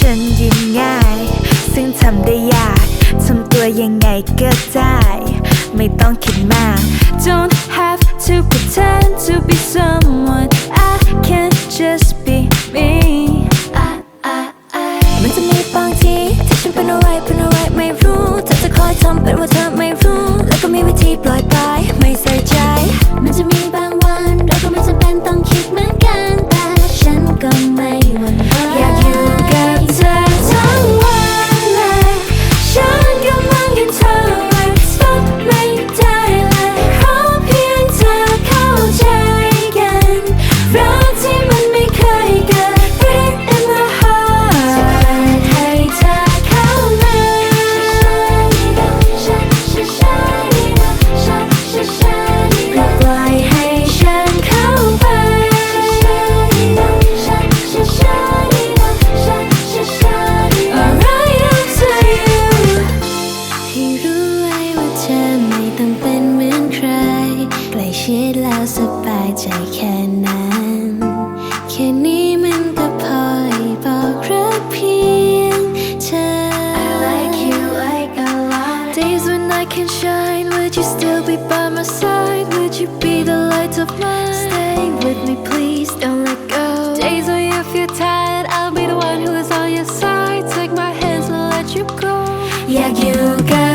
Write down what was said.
ฉันยิ้มง่าย ซึ่งทำได้ยากทำตัวยังไงก็ได้ ไม่ต้องคิดมาก don't have to pretend คิดแล้วสบายใจแค่นั้น I like you like a lot Days when I can shine Would you still be by my side? Would you be the light of mine? Stay with me please don't let go. Days when you feel tired I'll be the one who is on your side. Take my hands and let you go. Yeah, you got.